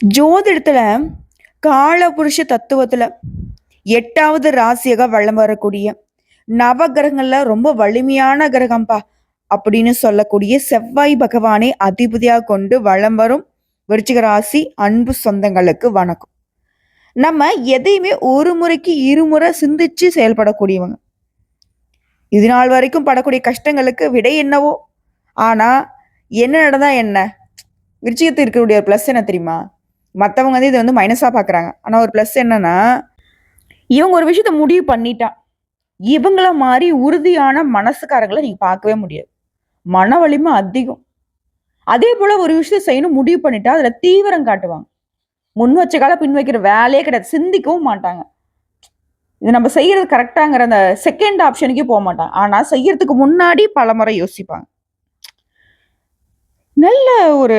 ஜோதிடத்தில் காலபுருஷ தத்துவத்தில் எட்டாவது ராசியாக வளம் வரக்கூடிய நவகிரகங்கள்ல ரொம்ப வலிமையான கிரகம்பா அப்படின்னு சொல்லக்கூடிய செவ்வாய் பகவானை அதிபதியாக கொண்டு வளம் வரும் விருச்சிக ராசி அன்பு சொந்தங்களுக்கு வணக்கம். நம்ம எதையுமே ஒரு முறைக்கு இருமுறை சிந்திச்சு செயல்படக்கூடியவங்க. இது நாள் வரைக்கும் படக்கூடிய கஷ்டங்களுக்கு விடை என்னவோ? ஆனால் என்ன நடந்தா என்ன? விருச்சிகத்தில் இருக்கக்கூடிய ஒரு ப்ளஸ் என்ன தெரியுமா? மற்றவங்க வந்து இதை வந்து மைனஸாக பார்க்குறாங்க. ஆனால் ஒரு ப்ளஸ் என்னன்னா இவங்க ஒரு விஷயத்த முடிவு பண்ணிட்டான். இவங்கள மாதிரி உறுதியான மனசுக்காரங்களை நீங்கள் பார்க்கவே முடியாது. மன வலிமை அதிகம். அதே போல் ஒரு விஷயத்த செய்யணும் முடிவு பண்ணிட்டா அதில் தீவிரம் காட்டுவாங்க. முன் வச்ச கால பின் வைக்கிற வேலையே கிடையாது. சிந்திக்கவும் மாட்டாங்க. இது நம்ம செய்யறது கரெக்டாங்கிற அந்த செகண்ட் ஆப்ஷனுக்கே போக மாட்டாங்க. ஆனால் செய்யறதுக்கு முன்னாடி பல முறை யோசிப்பாங்க. நல்ல ஒரு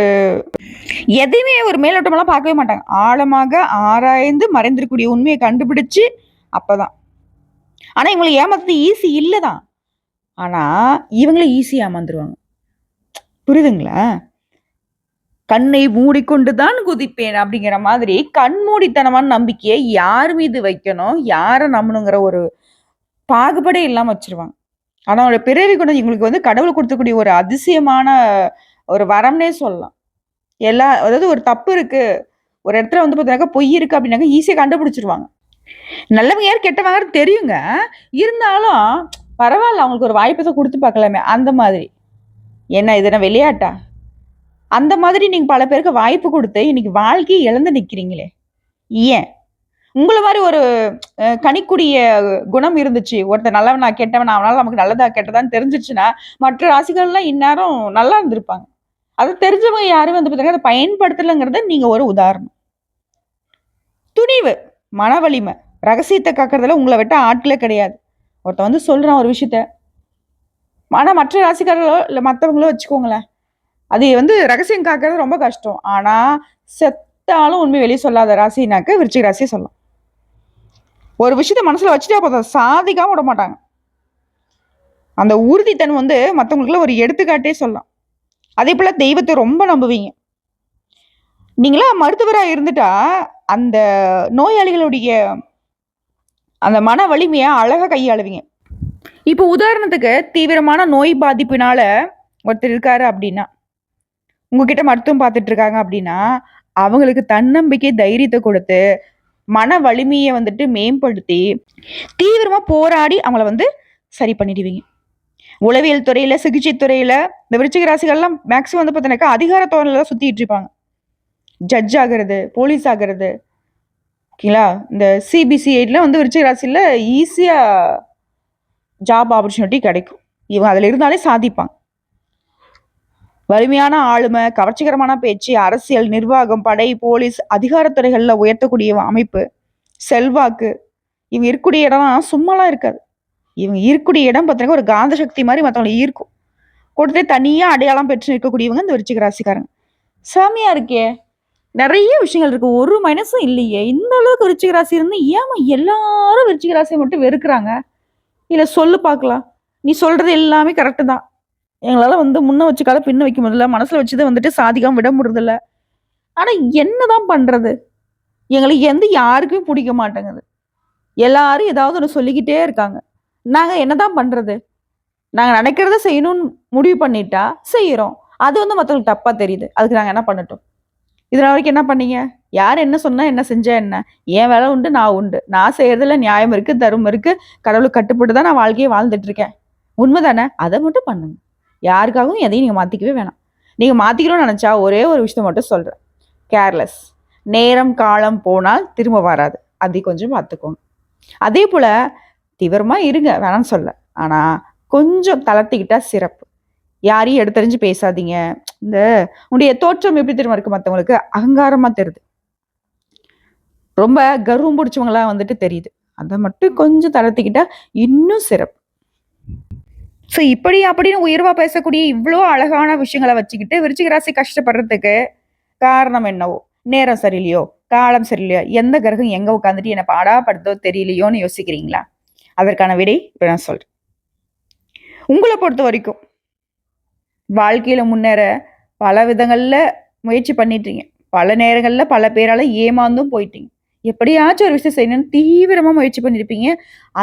எதையுமே ஒரு மேலோட்டமெல்லாம் பார்க்கவே மாட்டாங்க. ஆழமாக ஆராய்ந்து மறைந்திருக்கக்கூடிய உண்மையை கண்டுபிடிச்சு அப்பதான். ஆனா இவங்களை ஏமாத்துறது ஈஸி இல்லைதான். ஆனா இவங்களே ஈஸியா ஏமாந்துருவாங்க. புரியுதுங்களா? கண்ணை மூடிக்கொண்டுதான் குதிப்பேன் அப்படிங்கிற மாதிரி கண்மூடித்தனமான நம்பிக்கையை யார் மீது வைக்கணும் யாரை நம்பணுங்கிற ஒரு பாகுபாடே இல்லாமல் வச்சிருவாங்க. ஆனால் அவங்களோட பிறவி குணம் இவங்களுக்கு வந்து கடவுள் கொடுத்தக்கூடிய ஒரு அதிசயமான ஒரு வரம்னே சொல்லலாம். எல்லா அதாவது ஒரு தப்பு இருக்குது ஒரு இடத்துல வந்து பார்த்தீங்கன்னாக்கா பொய் இருக்குது அப்படின்னாக்கா ஈஸியாக கண்டுபிடிச்சிருவாங்க. நல்லவங்க யார் கெட்டவங்க தெரியுங்க. இருந்தாலும் பரவாயில்ல அவங்களுக்கு ஒரு வாய்ப்பை தான் கொடுத்து பார்க்கலாமே. அந்த மாதிரி. என்ன இதுனா விளையாட்டா? அந்த மாதிரி நீங்கள் பல பேருக்கு வாய்ப்பு கொடுத்து இன்னைக்கு வாழ்க்கையை இழந்து நிற்கிறீங்களே ஏன்? உங்களை மாதிரி ஒரு கனிக்குடிய குணம் இருந்துச்சு. ஒருத்தர் நல்லவன் நான் கெட்டவன் அவனால நமக்கு நல்லதா கெட்டதான்னு தெரிஞ்சிச்சுன்னா மற்ற ராசிகள்லாம் இந்நேரம் நல்லா இருந்திருப்பாங்க. அதை தெரிஞ்சவங்க யாரும் வந்து பார்த்தீங்கன்னா அதை பயன்படுத்தலைங்கிறத நீங்கள் ஒரு உதாரணம். துணிவு மன வலிமை ரகசியத்தை காக்கிறதுல உங்களை விட்ட ஆட்களே கிடையாது. ஒருத்தன் வந்து சொல்கிறான் ஒரு விஷயத்த. ஆனால் மற்ற ராசிக்காரர்களோ இல்லை மற்றவங்களோ வச்சுக்கோங்களேன் அது வந்து ரகசியம் காக்கிறது ரொம்ப கஷ்டம். ஆனால் செத்தாலும் உண்மை வெளியே சொல்லாத ராசினாக்க விருச்சிக ராசியை சொல்லலாம். ஒரு விஷயத்த மனசில் வச்சுட்டே போதும் சாதிக்காம விட மாட்டாங்க. அந்த உறுதித்தன் வந்து மற்றவங்களுக்குள்ள ஒரு எடுத்துக்காட்டே சொல்லலாம். அதே போல் தெய்வத்தை ரொம்ப நம்புவீங்க. நீங்களா மருத்துவராக இருந்துட்டா அந்த நோயாளிகளுடைய அந்த மன வலிமையை அழகாக கையாளுவீங்க. இப்போ உதாரணத்துக்கு தீவிரமான நோய் பாதிப்பினால ஒருத்தர் இருக்காரு அப்படின்னா உங்ககிட்ட மருத்துவம் பார்த்துட்டு இருக்காங்க அப்படின்னா அவங்களுக்கு தன்னம்பிக்கை தைரியத்தை கொடுத்து மன வலிமையை வந்துட்டு மேம்படுத்தி தீவிரமாக போராடி அவங்கள வந்து சரி பண்ணிடுவீங்க. உளவியல் துறையில சிகிச்சை துறையில இந்த விருச்சிக ராசிகள்லாம் மேக்ஸிமம் வந்து பார்த்தீங்கன்னாக்கா அதிகார தோரணில தான் சுத்திட்டு இருப்பாங்க. ஜட்ஜ் ஆகிறது போலீஸ் ஆகிறது. ஓகேங்களா இந்த சிபிசிஐடில் வந்து விருச்சிக ராசியில் ஈஸியாக ஜாப் ஆப்பர்ச்சுனிட்டி கிடைக்கும். இவங்க அதில் இருந்தாலே சாதிப்பாங்க. வலிமையான ஆளுமை கவர்ச்சிகரமான பேச்சு அரசியல் நிர்வாகம் படை போலீஸ் அதிகாரத்துறைகளில் உயர்த்தக்கூடிய அமைப்பு செல்வாக்கு இவங்க இருக்கக்கூடிய இடம்லாம் சும்மாலாம் இருக்காது. இவங்க இருக்கக்கூடிய இடம் பார்த்தீங்கன்னா ஒரு காந்த சக்தி மாதிரி மற்றவங்களை ஈர்க்கும். கொடுத்தே தனியாக அடையாளம் பெற்று இருக்கக்கூடியவங்க இந்த விருச்சிக ராசிக்காரங்க. சாமியா இருக்கே. நிறைய விஷயங்கள் இருக்கு. ஒரு மைனஸும் இல்லையே. இந்த அளவுக்கு விருச்சிக ராசி இருந்து ஏமா எல்லாரும் விருச்சிக ராசியை மட்டும் வெறுக்கிறாங்க? இல்லை சொல்லு பார்க்கலாம். நீ சொல்றது எல்லாமே கரெக்டு தான். எங்களால் வந்து முன்ன வச்சுக்கால பின்ன வைக்க முடியல. மனசில் வச்சதை வந்துட்டு சாதிக்காம விட முடியறதில்ல. என்ன தான் பண்ணுறது எங்களுக்கு எந்த யாருக்குமே பிடிக்க மாட்டேங்குது. எல்லாரும் ஏதாவது ஒன்று சொல்லிக்கிட்டே இருக்காங்க. நாங்கள் என்னதான் பண்ணுறது நாங்கள் நினைக்கிறத செய்யணும்னு முடிவு பண்ணிட்டா செய்கிறோம் அது வந்து மற்றவங்களுக்கு தப்பாக தெரியுது. அதுக்கு நாங்கள் என்ன பண்ணட்டும்? இதனால வரைக்கும் என்ன பண்ணீங்க? யார் என்ன சொன்னால் என்ன செஞ்சால் என்ன? என் வேலை உண்டு நான் உண்டு. நான் செய்கிறதுல நியாயம் இருக்குது தர்மம் இருக்குது கடவுளுக்கு கட்டுப்பட்டு தான் நான் வாழ்க்கையை வாழ்ந்துட்டுருக்கேன் உண்மை தானே அதை மட்டும் பண்ணுங்க. யாருக்காகவும் எதையும் நீங்கள் மாற்றிக்கவே வேணாம். நீங்கள் மாற்றிக்கணும்னு நினச்சா ஒரே ஒரு விஷயத்த மட்டும் சொல்கிறேன் கேர்லெஸ் நேரம் காலம் போனால் திரும்ப வராது. அதை கொஞ்சம் பார்த்துக்கோங்க. அதே போல் தீவிரமாக இருங்க வேணாம்னு சொல்ல. ஆனால் கொஞ்சம் தளர்த்திக்கிட்டா சிறப்பு. யாரையும் எடுத்தறிஞ்சு பேசாதீங்க. இந்த உடைய தோற்றம் எப்படி தெரியுமா இருக்கு மற்றவங்களுக்கு அகங்காரமாக தெரியுது. ரொம்ப கர்வம் பிடிச்சவங்களா வந்துட்டு தெரியுது. அதை மட்டும் கொஞ்சம் தளர்த்திக்கிட்டா இன்னும் சிறப்பு. ஸோ இப்படி அப்படின்னு உயர்வாக பேசக்கூடிய இவ்வளோ அழகான விஷயங்களை வச்சுக்கிட்டு விருச்சிக ராசி கஷ்டப்படுறதுக்கு காரணம் என்னவோ? நேரம் சரியில்லையோ? காலம் சரியில்லையோ? எந்த கிரகம் எங்கே உட்காந்துட்டு என்னை பாடாப்படுத்தோ தெரியலையோன்னு யோசிக்கிறீங்களா? அதற்கான விடை இப்போ நான் சொல்கிறேன் உங்களை பொறுத்த வரைக்கும் வாழ்க்கையில் முன்னேற பல விதங்களில் முயற்சி பண்ணிட்டீங்க பல நேரங்களில் பல பேரால் ஏமாந்தும் போயிட்டீங்க. எப்படியாச்சும் ஒரு விஷயம் செய்யணும்னு தீவிரமாக முயற்சி பண்ணியிருப்பீங்க.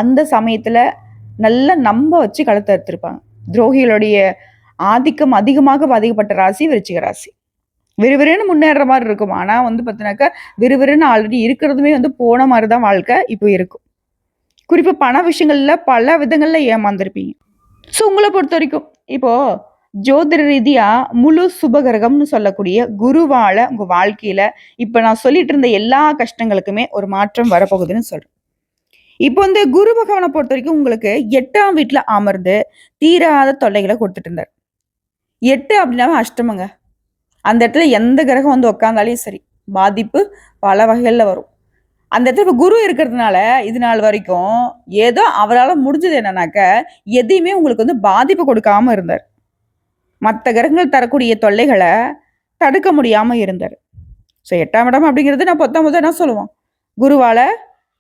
அந்த சமயத்தில் நல்லா நம்ப வச்சு களத்தை அறுத்திருப்பாங்க. துரோகிகளுடைய ஆதிக்கம் அதிகமாக பாதிக்கப்பட்ட ராசி விருச்சிக ராசி. விறுவிறுன்னு முன்னேற மாதிரி இருக்கும். ஆனால் வந்து பார்த்தீங்கன்னாக்கா, விறுவிறுன்னு ஆல்ரெடி இருக்கிறதுமே வந்து போன மாதிரி தான் வாழ்க்கை இப்போ இருக்கும். குறிப்பாக பண விஷயங்களில் பல விதங்களில் ஏமாந்துருப்பீங்க ஸோ உங்களை பொறுத்த வரைக்கும் இப்போது ஜோதிட ரீதியாக முழு சுபகிரகம்னு சொல்லக்கூடிய குருவால் உங்கள் வாழ்க்கையில் இப்போ நான் சொல்லிட்டு இருந்த எல்லா கஷ்டங்களுக்குமே ஒரு மாற்றம் வரப்போகுதுன்னு சொல்கிறேன் இப்போ வந்து குரு பொறுத்த வரைக்கும் உங்களுக்கு எட்டாம் வீட்டில் அமர்ந்து தீராத தொல்லைகளை கொடுத்துட்டு இருந்தார் எட்டு அப்படின்னா அஷ்டமங்க. அந்த இடத்துல எந்த கிரகம் வந்து உட்காந்தாலையும் சரி, பாதிப்பு பல வகைகளில் வரும். அந்த இடத்துல இப்போ குரு இருக்கிறதுனால, இது நாள் வரைக்கும் ஏதோ அவரால் முடிஞ்சது என்னன்னாக்க, எதையுமே உங்களுக்கு வந்து பாதிப்பு கொடுக்காம இருந்தார் மற்ற கிரகங்கள் தரக்கூடிய தொல்லைகளை தடுக்க முடியாமல் இருந்தார் ஸோ எட்டாம் இடம் அப்படிங்கிறது நான் 19 என்ன சொல்லுவோம்? குருவால்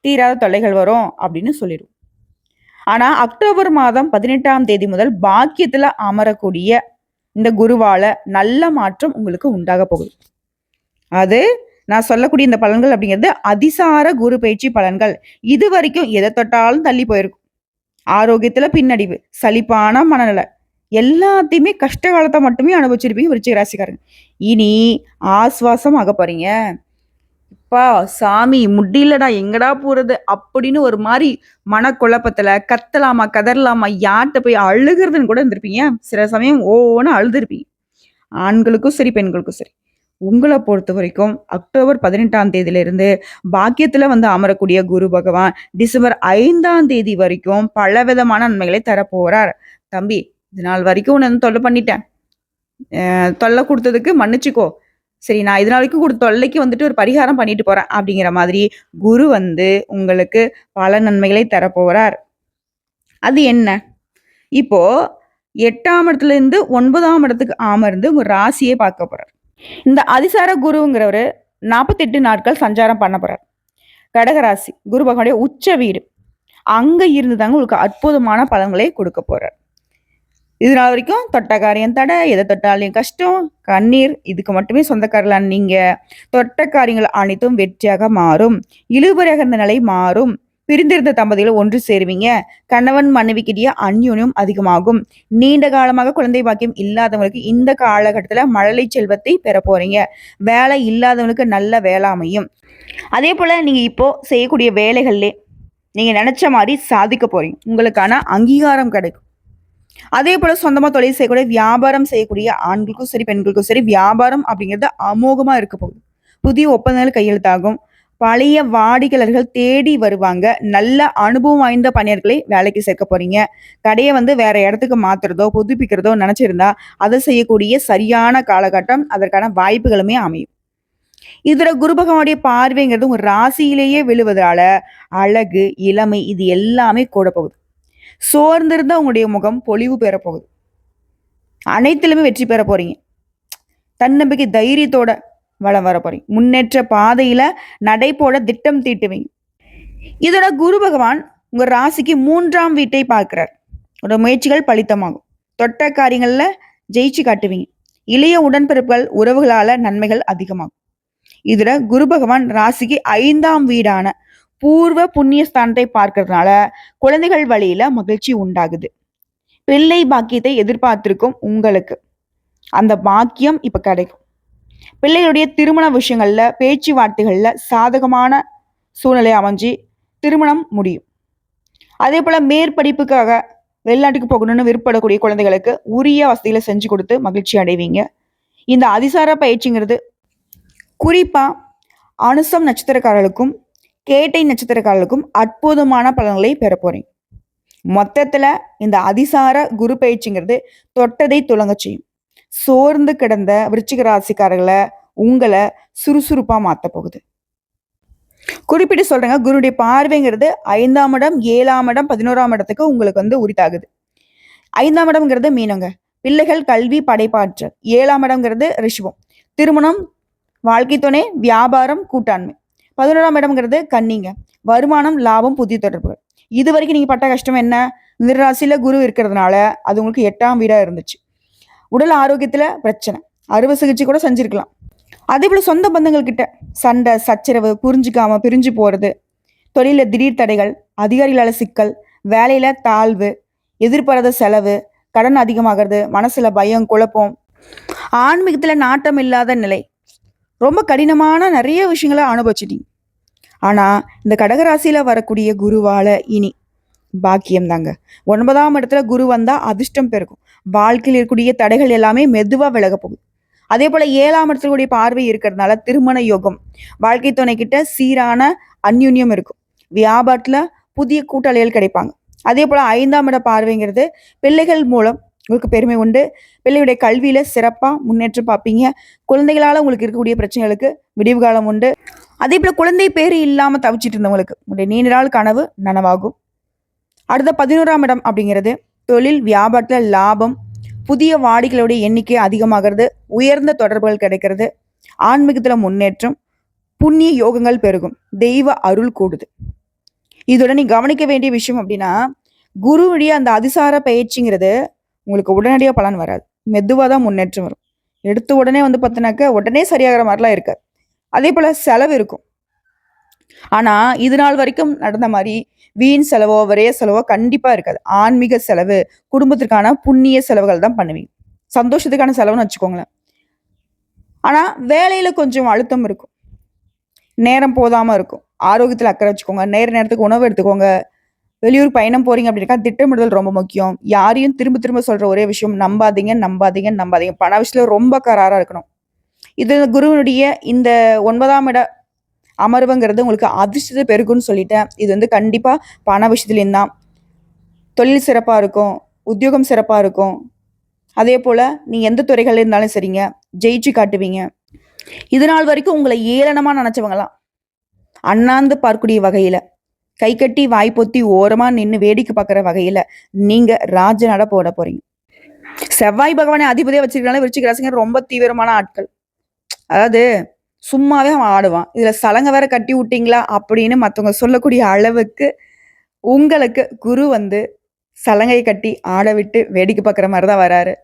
தீராத தொல்லைகள் வரும் அப்படின்னு சொல்லிடுவோம் ஆனால் அக்டோபர் மாதம் 18ஆம் தேதி முதல் பாக்கியத்தில் அமரக்கூடிய இந்த குருவால நல்ல மாற்றம் உங்களுக்கு உண்டாக போகுது. அது நான் சொல்லக்கூடிய இந்த பலன்கள் அப்படிங்கிறது அதிசார குரு பயிற்சி பலன்கள். இது வரைக்கும் எதை தொட்டாலும் தள்ளி போயிருக்கும். ஆரோக்கியத்துல பின்னடைவு, சலிப்பான மனநிலை, எல்லாத்தையுமே கஷ்ட காலத்தை மட்டுமே அனுபவிச்சிருப்பீங்க விருச்சிக ராசிக்காரங்க. இனி ஆஸ்வாசம் ஆகப் போறீங்க. "அப்பா சாமி முடியலடா எங்கடா போறது?" அப்படின்னு ஒரு மாதிரி மனக்குழப்பத்துல கத்தலாமா, கதறலாமா, யார்கிட்ட போய் அழுகுறதுன்னு கூட இருந்திருப்பீங்க. சில சமயம் ஓன்னு அழுதுருப்பீங்க. ஆண்களுக்கும் சரி, பெண்களுக்கும் சரி. உங்களை பொறுத்த வரைக்கும் அக்டோபர் 18ஆம் தேதியிலிருந்து பாக்கியத்தில் வந்து அமரக்கூடிய குரு பகவான் டிசம்பர் ஐந்தாம் தேதி வரைக்கும் பலவிதமான நன்மைகளை தரப்போகிறார் "தம்பி, இது நாள் வரைக்கும் உன்னை வந்து பண்ணிட்டேன். தொல்லை கொடுத்ததுக்கு மன்னிச்சிக்கோ மன்னிச்சுக்கோ. சரி நான் இது நாளைக்கும் வரைக்கும் தொல்லைக்கு வந்துட்டு ஒரு பரிகாரம் பண்ணிட்டு போகிறேன் அப்படிங்கிற மாதிரி குரு வந்து உங்களுக்கு பல நன்மைகளை தரப்போகிறார் அது என்ன? இப்போ எட்டாம் இடத்துலேருந்து ஒன்பதாம் இடத்துக்கு அமர்ந்து உங்கள் ராசியே பார்க்க போகிறார் இந்த அதிசார குருங்கிறவர் நாற்பத்தெட்டு நாட்கள் சஞ்சாரம் பண்ண போகிறார் கடகராசி குரு பகவானுடைய உச்ச வீடு. அங்கே இருந்து தாங்க உங்களுக்கு அற்புதமான பலன்களை கொடுக்க போகிறார் இது நாள் வரைக்கும் தொட்ட காரியம் தடை, எதை தொட்டாலையும் கஷ்டம், கண்ணீர் இதுக்கு மட்டுமே சொந்தக்காரர்களான நீங்கள் தொட்ட காரியங்கள் அனைத்தும் வெற்றியாக மாறும். இழுபறியாக இருந்த நிலை மாறும். பிரிந்திருந்த தம்பதிகள் ஒன்று சேருவீங்க. கணவன் மனைவிக்கிடையே அந்யோன்யம் அதிகமாகும். நீண்ட காலமாக குழந்தை பாக்கியம் இல்லாதவங்களுக்கு இந்த காலகட்டத்தில் மழலை செல்வத்தை பெற போறீங்க. வேலை இல்லாதவங்களுக்கு நல்ல வேலை அமையும். அதேபோல நீங்கள் இப்போ செய்யக்கூடிய வேலைகள்லே நீங்கள் நினச்ச மாதிரி சாதிக்க போறீங்க. உங்களுக்கான அங்கீகாரம் கிடைக்கும். அதே போல் சொந்தமாக தொழில் செய்யக்கூடிய, வியாபாரம் செய்யக்கூடிய ஆண்களுக்கும் சரி, பெண்களுக்கும் சரி வியாபாரம் அப்படிங்கிறது அமோகமாக இருக்க போகுது. புதிய ஒப்பந்தங்கள் கையெழுத்தாகும். பழைய வாடிக்கையாளர்கள் தேடி வருவாங்க. நல்ல அனுபவம் வாய்ந்த பணியர்களை வேலைக்கு சேர்க்க போறீங்க. கடையை வந்து வேற இடத்துக்கு மாத்துறதோ, புதுப்பிக்கிறதோ நினைச்சிருந்தா அதை செய்யக்கூடிய சரியான காலகட்டம், அதற்கான வாய்ப்புகளுமே அமையும். இதுல குரு பகவானுடைய பார்வைங்கிறது உங்க ராசியிலேயே விழுவதால, அழகு, இளமை இது எல்லாமே கூட போகுது. சோர்ந்திருந்த உங்களுடைய முகம் பொலிவு பெற போகுது. அனைத்திலுமே வெற்றி பெறப் போறீங்க. தன்னம்பிக்கை, தைரியத்தோட வலம் வர போறீங்க. முன்னேற்ற பாதையில நடை போட திட்டம் தீட்டுவீங்க. இதோட குரு பகவான் உங்க ராசிக்கு மூன்றாம் வீட்டை பார்க்கிறார். உங்களோட முயற்சிகள் பலித்தமாகும். தொட்ட காரியங்கள்ல ஜெயிச்சு காட்டுவீங்க. இளைய உடன்பிறப்புகள், உறவுகளால நன்மைகள் அதிகமாகும். இதுல குரு பகவான் ராசிக்கு ஐந்தாம் வீடான பூர்வ புண்ணிய ஸ்தானத்தை பார்க்கறதுனால குழந்தைகள் வழியில மகிழ்ச்சி உண்டாகுது. பிள்ளை பாக்கியத்தை எதிர்பார்த்திருக்கும் உங்களுக்கு, அந்த பாக்கியம் இப்ப கிடைக்கும். பிள்ளைகளுடைய திருமண விஷயங்களில் பேச்சுவார்த்தைகளில் சாதகமான சூழ்நிலை அமைஞ்சு திருமணம் முடியும். அதே போல் மேற்படிப்புக்காக வெளிநாட்டுக்கு போகணும்னு விருப்பப்படக்கூடிய குழந்தைகளுக்கு உரிய வசதிகளை செஞ்சு கொடுத்து மகிழ்ச்சி அடைவீங்க. இந்த அதிசார பயிற்சிங்கிறது குறிப்பாக அனுசம் நட்சத்திரக்காரர்களுக்கும், கேட்டை நட்சத்திரக்காரர்களுக்கும் அற்புதமான பலன்களை பெறப் மொத்தத்தில் இந்த அதிசார குரு பயிற்சிங்கிறது தொட்டதை துலங்கச் செய்யும். சோர்ந்து கிடந்த விருச்சிக ராசிக்காரர்களை உங்களை சுறுசுறுப்பாக மாற்ற போகுது. குறிப்பிட்டு சொல்றேங்க. குருடைய பார்வைங்கிறது ஐந்தாம் இடம், ஏழாம் இடம், 11ஆம் இடத்துக்கு உங்களுக்கு வந்து உரித்தாகுது. ஐந்தாம் இடம்ங்கிறது மீனங்க. பிள்ளைகள், கல்வி, படைப்பாற்றல். ஏழாம் இடம்ங்கிறது ரிஷபம். திருமணம், வாழ்க்கை துணை, வியாபாரம், கூட்டாண்மை. 11ஆம் இடம்ங்கிறது கன்னிங்க. வருமானம், லாபம், புதிய தொடர்புகள். இதுவரைக்கும் நீங்கள் பட்ட கஷ்டம் என்ன? மிதுன குரு இருக்கிறதுனால, அது உங்களுக்கு எட்டாம் வீடாக இருந்துச்சு. உடல் ஆரோக்கியத்தில் பிரச்சனை. அறுவை சிகிச்சை கூட செஞ்சுருக்கலாம். அதே போல் சொந்த பந்தங்கள்கிட்ட சண்டை சச்சரவு புரிஞ்சுக்காம பிரிஞ்சு போகிறது தொழிலில் திடீர் தடைகள் அதிகாரிகளால் சிக்கல் வேலையில் தாழ்வு எதிர்பாராத செலவு கடன் அதிகமாகிறது மனசில் பயம் குழப்பம் ஆன்மீகத்தில் நாட்டம் இல்லாத நிலை. ரொம்ப கடினமான நிறைய விஷயங்களை அனுபவிச்சிட்டீங்க. ஆனால் இந்த கடகராசியில் வரக்கூடிய குருவால இனி பாக்கியம் தாங்க ஒன்பதாம் இடத்துல குரு வந்தால் அதிர்ஷ்டம் பெருகும். வாழ்க்கையில் இருக்கக்கூடிய தடைகள் எல்லாமே மெதுவாக விலக போகுது. அதே போல் ஏழாம் இடத்துல கூடிய பார்வை இருக்கிறதுனால திருமண யோகம் வாழ்க்கை துணை கிட்ட சீரான அந்யுன்யம் இருக்கும். வியாபாரத்தில் புதிய கூட்டாளிகள் கிடைப்பாங்க. அதே போல் ஐந்தாம் இட பார்வைங்கிறது பிள்ளைகள் மூலம் உங்களுக்கு பெருமை உண்டு. பிள்ளையுடைய கல்வியில சிறப்பாக முன்னேற்றம் பார்ப்பீங்க. குழந்தைகளால் உங்களுக்கு இருக்கக்கூடிய பிரச்சனைகளுக்கு விடிவு காலம் உண்டு. அதே போல் குழந்தை பேர் இல்லாமல் தவிச்சிட்டு இருந்தவங்களுக்கு உங்களுடைய நீண்ட நாள் கனவு நனவாகும். அடுத்த பதினோராம் இடம் அப்படிங்கிறது தொழில் வியாபாரத்தில் லாபம் புதிய வாடிகளுடைய எண்ணிக்கை அதிகமாகிறது உயர்ந்த தொடர்புகள் கிடைக்கிறது ஆன்மீகத்தில் முன்னேற்றம் புண்ணிய யோகங்கள் பெருகும் தெய்வ அருள் கூடுது. இதோட நீ கவனிக்க வேண்டிய விஷயம் அப்படின்னா குருவுடைய அந்த அதிசார பயிற்சிங்கிறது உங்களுக்கு உடனடியாக பலன் வராது. மெதுவாக தான் முன்னேற்றம் வரும். எடுத்த உடனே வந்து பார்த்தினாக்க உடனே சரியாகிற மாதிரிலாம் இருக்காது. அதே போல் செலவு இருக்கும். ஆனால் இது நாள் வரைக்கும் நடந்த மாதிரி வீண் செலவோ விரைய செலவோ கண்டிப்பாக இருக்காது. ஆன்மீக செலவு குடும்பத்திற்கான புண்ணிய செலவுகள் தான் பண்ணுவீங்க சந்தோஷத்துக்கான செலவுன்னு வச்சுக்கோங்களேன். ஆனால் வேலையில் கொஞ்சம் அழுத்தம் இருக்கும். நேரம் போதாமல் இருக்கும். ஆரோக்கியத்தில் அக்கறை வச்சுக்கோங்க. நேர நேரத்துக்கு உணவு எடுத்துக்கோங்க. வெளியூர் பயணம் போறீங்க அப்படின்னா திட்டமிடுதல் ரொம்ப முக்கியம். யாரையும் திரும்ப திரும்ப சொல்ற ஒரே விஷயம் நம்பாதீங்க நம்பாதீங்க நம்பாதீங்க. பண விஷயத்துல ரொம்ப கராரா இருக்கணும். இது குருவினுடைய இந்த ஒன்பதாம் இட அமர்வுங்கிறது உங்களுக்கு அதிர்ஷ்டத்தை பெருகுன்னு சொல்லிட்டேன். இது வந்து கண்டிப்பாக பண விஷயத்துலேயும் தான். தொழில் சிறப்பாக இருக்கும் உத்தியோகம் சிறப்பாக இருக்கும். அதே போல் நீங்கள் எந்த துறைகளில் இருந்தாலும் சரிங்க ஜெயிச்சு காட்டுவீங்க. இது நாள் வரைக்கும் உங்களை ஏளனமாக நினச்சவங்களாம் அண்ணாந்து பார்க்கக்கூடிய வகையில் கை கட்டி வாய் பொத்தி ஓரமாக நின்று வேடிக்கை பார்க்குற வகையில் நீங்கள் ராஜ நட போட போகிறீங்க செவ்வாய் பகவானை அதிபதியாக வச்சிருக்கனால விருச்சிக ராசிங்க ரொம்ப தீவிரமான ஆட்கள். அதாவது சும்மாவே அவன் ஆடுவான். இதில் சலங்கை வேற கட்டி விட்டீங்களா அப்படின்னு மற்றவங்க சொல்லக்கூடிய அளவுக்கு உங்களுக்கு குரு வந்து சலங்கை கட்டி ஆட விட்டு வேடிக்கை பார்க்குற மாதிரி தான் வராரு.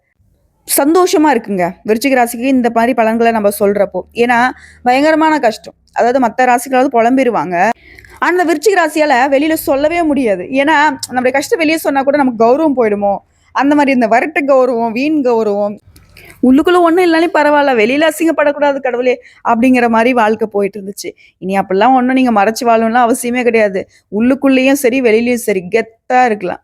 சந்தோஷமா இருக்குங்க. விருச்சிக ராசிக்கு இந்த மாதிரி பலன்களை நம்ம சொல்றப்போ. ஏன்னா பயங்கரமான கஷ்டம். அதாவது மற்ற ராசிகளாவது புலம்பிடுவாங்க அந்த விருச்சிக ராசியால வெளியில சொல்லவே முடியாது. ஏன்னா நம்மளுடைய கஷ்டம் வெளியே சொன்னா கூட நமக்கு கௌரவம் போயிடுமோ? அந்த மாதிரி இந்த வரட்டு கௌரவம் வீண் கௌரவம் உள்ளுக்குள்ள ஒன்றும் இல்லைனாலும் பரவாயில்ல வெளியில் அசிங்கப்படக்கூடாது கடவுளே அப்படிங்கிற மாதிரி வாழ்க்கை போயிட்டு இருந்துச்சு. இனி அப்படிலாம் ஒன்றும் நீங்கள் மறைச்சி வாழணும்லாம் அவசியமே கிடையாது. உள்ளுக்குள்ளேயும் சரி வெளியிலையும் சரி கெத்தாக இருக்கலாம்.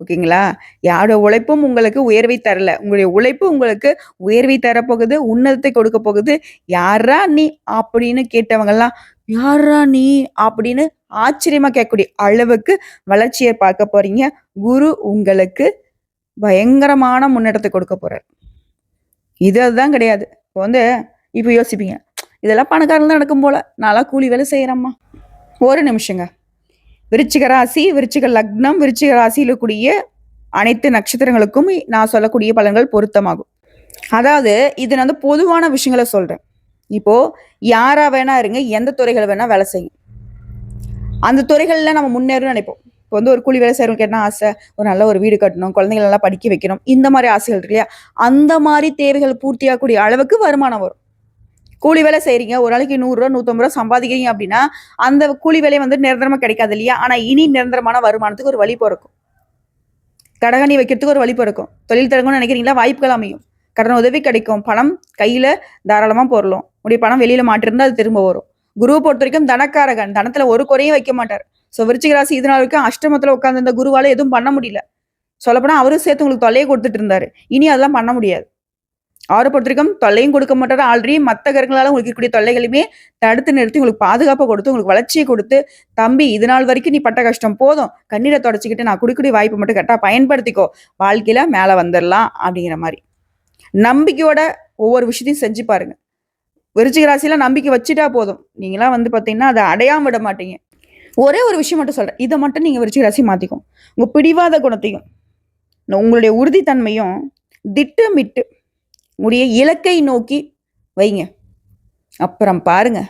ஓகேங்களா? யாரோட உழைப்பும் உங்களுக்கு உயர்வை தரல. உங்களுடைய உழைப்பு உங்களுக்கு உயர்வை தரப்போகுது உன்னதத்தை கொடுக்க போகுது. யாரா நீ அப்படின்னு கேட்டவங்கெல்லாம் யாரா நீ அப்படின்னு ஆச்சரியமா கேட்கக்கூடிய அளவுக்கு வளர்ச்சியை பார்க்க போறீங்க. குரு உங்களுக்கு பயங்கரமான முன்னேற்றத்தை கொடுக்க போறார். இது அதுதான் கிடையாது. இப்போ வந்து இப்போ யோசிப்பீங்க இதெல்லாம் பணக்காரன் தான் நடக்கும் போல. நல்லா கூலி வேலை செய்கிறம்மா ஒரு நிமிஷங்க. விருச்சிக ராசி விருச்சிக லக்னம் விருச்சிக ராசியில் கூடிய அனைத்து நட்சத்திரங்களுக்கும் நான் சொல்லக்கூடிய பலன்கள் பொருத்தமாகும். அதாவது இது நான் வந்து பொதுவான விஷயங்களை சொல்கிறேன் இப்போது யாராக வேணா இருங்க எந்த துறைகள் வேணால் வேலை செய்யும். அந்த துறைகளில் நம்ம முன்னேறும் நினைப்போம். இப்போ வந்து ஒரு கூலி வேலை செய்யறவங்க என்ன ஆசை? ஒரு நல்ல ஒரு வீடு கட்டணும் குழந்தைகள் நல்லா படிக்க வைக்கணும். இந்த மாதிரி ஆசைகள் இருக்கு இல்லையா? அந்த மாதிரி தேவைகள் பூர்த்தியாகக்கூடிய அளவுக்கு வருமானம் வரும். கூலி வேலை செய்கிறீங்க ஒரு நாளைக்கு நூறுரூவா நூற்றம்பது ரூபா சம்பாதிக்கிறீங்க அப்படின்னா அந்த கூலி வேலை வந்து நிரந்தரமாக கிடைக்காது இல்லையா? ஆனால் இனி நிரந்தரமான வருமானத்துக்கு ஒரு வழி பிறக்கும். கடகணி வைக்கிறதுக்கு ஒரு வழி பிறக்கும். தொழில் தொடங்கணும்னு நினைக்கிறீங்களா? வாய்ப்புகள் அமையும். கடன் உதவி கிடைக்கும். பணம் கையில் தாராளமாக பொருளும். உடைய பணம் வெளியில் மாட்டிருந்தால் அது திரும்ப வரும். குருவை பொறுத்த வரைக்கும் தனக்காரகன். தனத்தில் ஒரு குறையும் வைக்க மாட்டார். ஸோ விருச்சிக ராசி இது நாள் வரைக்கும் அஷ்டமத்தில் உட்காந்து இந்த குருவால எதுவும் பண்ண முடியல. சொல்லப்போனால் அவரும் சேர்த்து உங்களுக்கு தொல்லையை கொடுத்துட்டு இருந்தாரு. இனி அதெல்லாம் பண்ண முடியாது. அவரை பொறுத்த வரைக்கும் தொல்லையும் கொடுக்க மாட்டாரு. ஆல்ரெடி மற்ற கருங்களால உங்களுக்கு இருக்கக்கூடிய தொல்லைகளையுமே தடுத்து நிறுத்தி உங்களுக்கு பாதுகாப்பை கொடுத்து உங்களுக்கு வளர்ச்சியை கொடுத்து தம்பி இது நாள் வரைக்கும் நீ பட்ட கஷ்டம் போதும். கண்ணீரை தொடச்சிக்கிட்டு நான் கொடுக்கக்கூடிய வாய்ப்பு மட்டும் கரெக்டாக பயன்படுத்திக்கோ. வாழ்க்கையில மேலே வந்துடலாம் அப்படிங்கிற மாதிரி. நம்பிக்கையோட ஒவ்வொரு விஷயத்தையும் செஞ்சு பாருங்க. விருச்சிக ராசியில நம்பிக்கை வச்சுட்டா போதும். நீங்களாம் வந்து பார்த்தீங்கன்னா அதை அடையாம விட மாட்டீங்க. ஒரே ஒரு விஷயம் மட்டும் சொல்கிறேன் இதை மட்டும் நீங்கள் விருச்சிக ராசி மாற்றிக்கும் உங்கள் பிடிவாத குணத்தையும் உங்களுடைய உறுதித்தன்மையும் திட்டமிட்டு உங்களுடைய இலக்கை நோக்கி வைங்க. அப்புறம் பாருங்க.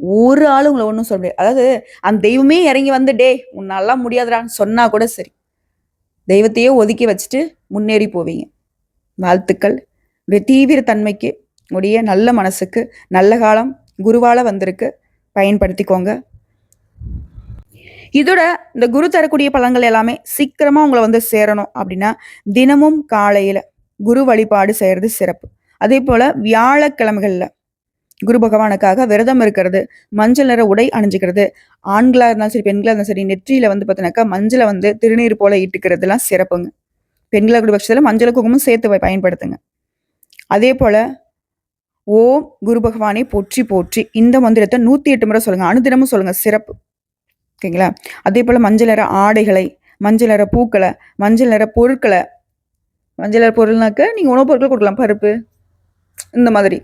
ஒரு ஆள் உங்களை ஒன்றும் சொல்ல முடியாது. அதாவது அந்த தெய்வமே இறங்கி வந்து டே உன்னாலாம் முடியாதுடான்னு சொன்னால் கூட சரி. தெய்வத்தையே ஒதுக்கி வச்சுட்டு முன்னேறி போவீங்க. வாழ்த்துக்கள். உடைய தீவிர தன்மைக்கு உடைய நல்ல மனசுக்கு நல்ல காலம் குருவால வந்திருக்கு. பயன்படுத்திக்கோங்க. இதோட இந்த குரு தரக்கூடிய பலன்கள் எல்லாமே சீக்கிரமா உங்களை வந்து சேரணும் அப்படின்னா தினமும் காலையில குரு வழிபாடு செய்யறது சிறப்பு. அதே போல வியாழக்கிழமைகள்ல குரு பகவானுக்காக விரதம் இருக்கிறது மஞ்சள் நிற உடை அணிஞ்சுக்கிறது ஆண்களா இருந்தாலும் சரி பெண்களா இருந்தாலும் சரி நெற்றியில வந்து பார்த்தீங்கன்னாக்கா மஞ்சளை வந்து திருநீர் போல இட்டுக்கிறதுலாம் சிறப்புங்க. பெண்களை கூட பட்சத்தில் மஞ்சள் குங்குமம் சேர்த்து பயன்படுத்துங்க. அதே போல ஓம் குரு பகவானை போற்றி போற்றி இந்த மந்திரத்தை நூத்தி எட்டு முறை சொல்லுங்க. அனுதினமும் சொல்லுங்க. சிறப்பு. ஓகேங்களா? அதே போல் மஞ்சள் நிற ஆடைகளை மஞ்சள் நிற பூக்களை மஞ்சள் நிற பொருட்களை மஞ்சள் நிற பொருள்னாக்க நீங்கள் உணவுப் பொருட்கள் கொடுக்கலாம் பருப்பு இந்த மாதிரி.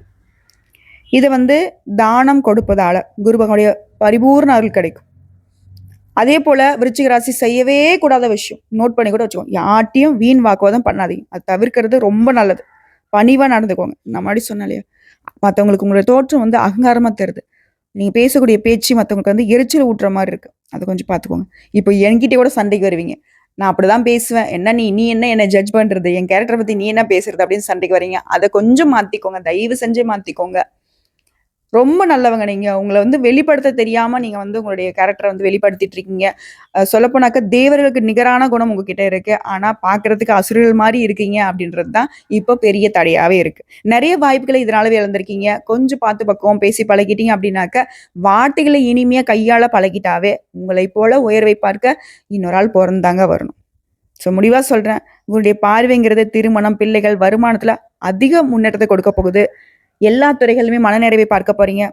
இதை வந்து தானம் கொடுப்பதால் குரு பகவானுடைய பரிபூர்ண அருள் கிடைக்கும். அதே போல் விருச்சிக ராசி செய்யவே கூடாத விஷயம் நோட் பண்ணி கூட வச்சுக்கோங்க. யார்ட்டையும் வீண் வாக்குவாதம் பண்ணாதீங்க. அது தவிர்க்கிறது ரொம்ப நல்லது. பணிவாக நடந்துக்கோங்க. நான் முன்னாடி சொன்னேன் இல்லையா? மற்றவங்களுக்கு உங்களுடைய தோற்றம் வந்து அகங்காரமாக தருது. நீங்கள் பேசக்கூடிய பேச்சு மற்றவங்களுக்கு வந்து எரிச்சல் ஊட்டுற மாதிரி இருக்கு. அதை கொஞ்சம் பார்த்துக்கோங்க இப்போ என்கிட்ட கூட சண்டைக்கு வருவீங்க. நான் அப்படி தான் பேசுவேன். என்ன நீ நீ என்ன என்ன ஜட்ஜ் பண்ணுறது என் கேரக்டரை பற்றி நீ என்ன பேசுறது? அப்படின்னு சண்டைக்கு வரீங்க. அதை கொஞ்சம் மாற்றிக்கோங்க தயவு செஞ்சு மாற்றிக்கோங்க ரொம்ப நல்லவங்க நீங்கள் உங்களை வந்து வெளிப்படுத்த தெரியாமல் நீங்கள் வந்து உங்களுடைய கேரக்டரை வந்து வெளிப்படுத்திட்டு இருக்கீங்க. சொல்லப்போனாக்க தேவர்களுக்கு நிகரான குணம் உங்ககிட்ட இருக்கு. ஆனால் பார்க்குறதுக்கு அசுரர்கள் மாதிரி இருக்கீங்க அப்படின்றது தான் இப்போ பெரிய தடையாகவே இருக்கு. நிறைய வாய்ப்புகளை இதனாலவே இழந்திருக்கீங்க. கொஞ்சம் பார்த்து பக்குவம் பேசி பழகிட்டீங்க அப்படின்னாக்க வார்த்தைகளை இனிமையாக கையாள பழகிட்டாவே உங்களை போல உயர்வை பார்க்க இன்னொரு ஆள் பிறந்தாங்க வரணும். ஸோ முடிவாக சொல்கிறேன் உங்களுடைய பார்வைங்கிறது திருமணம் பிள்ளைகள் வருமானத்தில் அதிக முன்னேற்றத்தை கொடுக்க போகுது. எல்லா துறைகளிலுமே மனநிறைவை பார்க்க போறீங்க.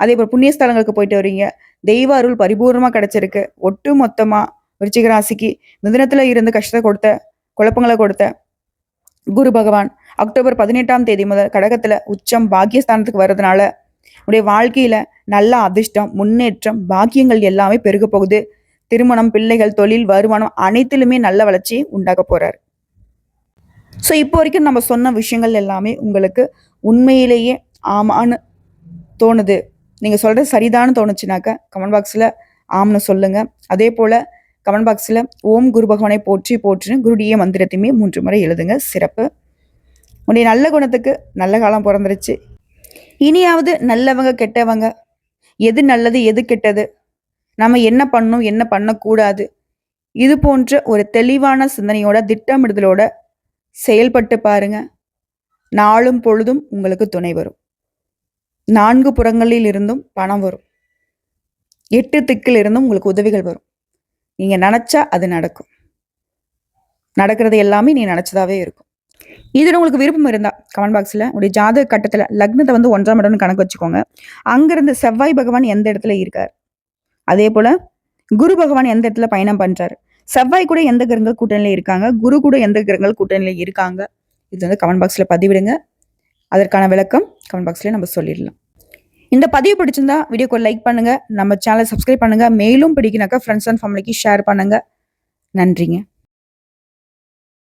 அதே போல் புண்ணிய ஸ்தலங்களுக்கு போயிட்டு வரீங்க தெய்வ அருள் பரிபூர்ணமாக கிடைச்சிருக்கு. ஒட்டு மொத்தமாக விருச்சிக ராசிக்கு மிதுனத்துல இருந்து கஷ்டத்தை கொடுத்த குழப்பங்களை கொடுத்த குரு பகவான் அக்டோபர் பதினெட்டாம் தேதி முதல் கடகத்தில் உச்சம் பாக்கியஸ்தானத்துக்கு வர்றதுனால உடைய வாழ்க்கையில் நல்ல அதிர்ஷ்டம் முன்னேற்றம் பாக்கியங்கள் எல்லாமே பெருக போகுது. திருமணம் பிள்ளைகள் தொழில் வருமானம் அனைத்திலுமே நல்ல வளர்ச்சி உண்டாக போகிறார் ஸோ இப்போ வரைக்கும் நம்ம சொன்ன விஷயங்கள் எல்லாமே உங்களுக்கு உண்மையிலேயே ஆமான்னு தோணுது. நீங்கள் சொல்கிறது சரிதான்னு தோணுச்சுனாக்கா கமெண்ட் பாக்ஸில் ஆம்னு சொல்லுங்கள் அதே போல் கமெண்ட் பாக்ஸில் ஓம் குரு பகவானை போற்றி போற்றுன்னு குருடிய மந்திரத்தையுமே மூன்று முறை எழுதுங்க. சிறப்பு. உன்னுடைய நல்ல குணத்துக்கு நல்ல காலம் பிறந்துருச்சு. இனியாவது நல்லவங்க கெட்டவங்க எது நல்லது எது கெட்டது நம்ம என்ன பண்ணணும் என்ன பண்ணக்கூடாது இது போன்ற ஒரு தெளிவான சிந்தனையோட திட்டமிடுதலோட செயல்பட்டு பாருங்கள் நாளும் பொழுதும் உங்களுக்கு துணை வரும். நான்கு புறங்களில் இருந்தும் பணம் வரும். எட்டு திக்கில் இருந்தும் உங்களுக்கு உதவிகள் வரும். நீங்கள் நினச்சா அது நடக்கும். நடக்கிறது எல்லாமே நீ நினச்சதாவே இருக்கும். இதில் உங்களுக்கு விருப்பம் இருந்தால் கமெண்ட் பாக்ஸில் உடைய ஜாதக கட்டத்தில் லக்னத்தை வந்து ஒன்றாம் இடம்னு கணக்கு வச்சுக்கோங்க. அங்கேருந்து செவ்வாய் பகவான் எந்த இடத்துல இருக்கார்? அதே போல் குரு பகவான் எந்த இடத்துல பயணம் பண்ணுறாரு செவ்வாய் கூட எந்த கிரகங்கள் கூட்டணியில் இருக்காங்க? குரு கூட எந்த கிரகங்கள் கூட்டணியில் இருக்காங்க? இது வந்து கமெண்ட் பாக்ஸில் பதிவிடுங்க. அதற்கான விளக்கம் கமெண்ட் பாக்ஸில் நம்ம சொல்லிடலாம். இந்த பதிவு பிடிச்சிருந்தா வீடியோக்கு லைக் பண்ணுங்கள் நம்ம சேனலை சப்ஸ்கிரைப் பண்ணுங்கள் மேலும் பிடிக்கினாக்கா ஃப்ரெண்ட்ஸ் அண்ட் ஃபேமிலிக்கு ஷேர் பண்ணுங்கள் நன்றிங்க.